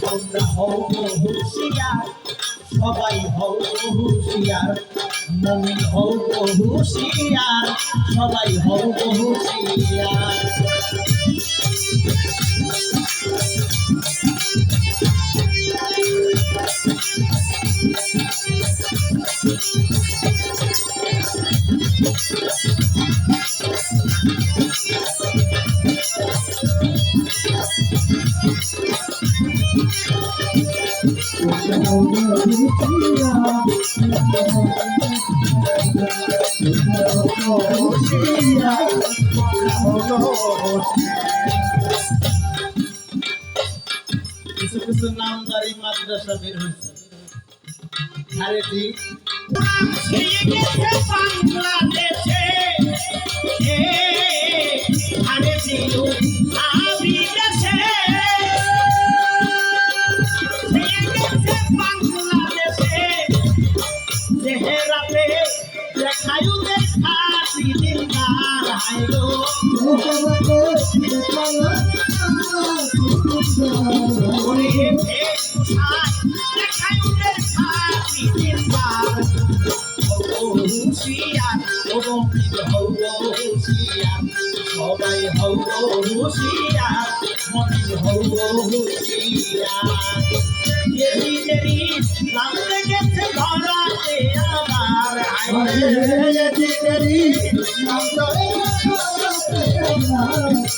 তোমরা হও হুশিয়ার সবাই হও হুশিয়ার মমিন হও হুশিয়ার সবাই হও হুশিয়ার কিছু কিছু নামদারি মাদ্রাসা বের হয়েছে আরে ঠিক বাংলাদেশে আরে ছিল সবাই হও হুশিয়ার মনে হও হুশিয়ার দেরি দেরি নাম লেগেছে ধরাতে আমার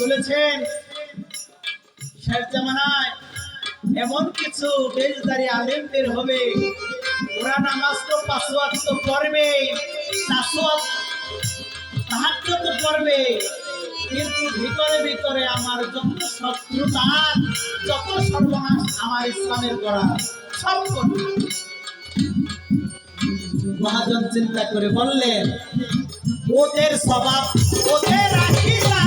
বলেছেন শেষ জামানায় এমন কিছু বেজদারি আলেম বের হবে, ওরা নামাজ তো পড়বে সাহায্য তো কিন্তু ভিতরে ভিতরে আমার যত শত্রুতা, যত সর্বনাশ আমার ইসলামের করা সব করবে মহাজন চিন্তা করে বললেন, ওদের স্বভাব, ওদের আকিদা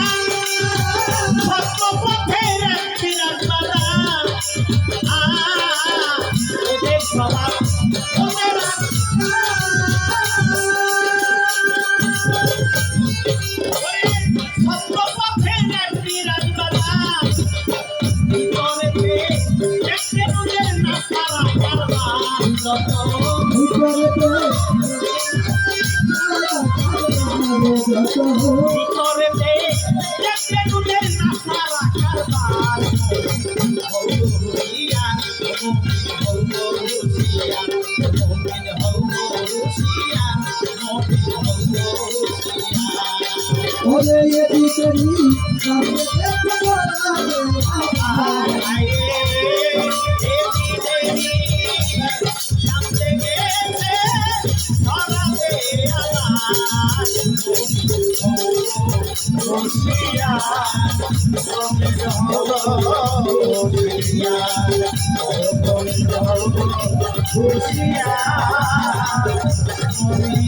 কারবার যত। ভিতরেতে খুশিয়া তুমি জহরিয়া তুমি খুশিয়া তুমি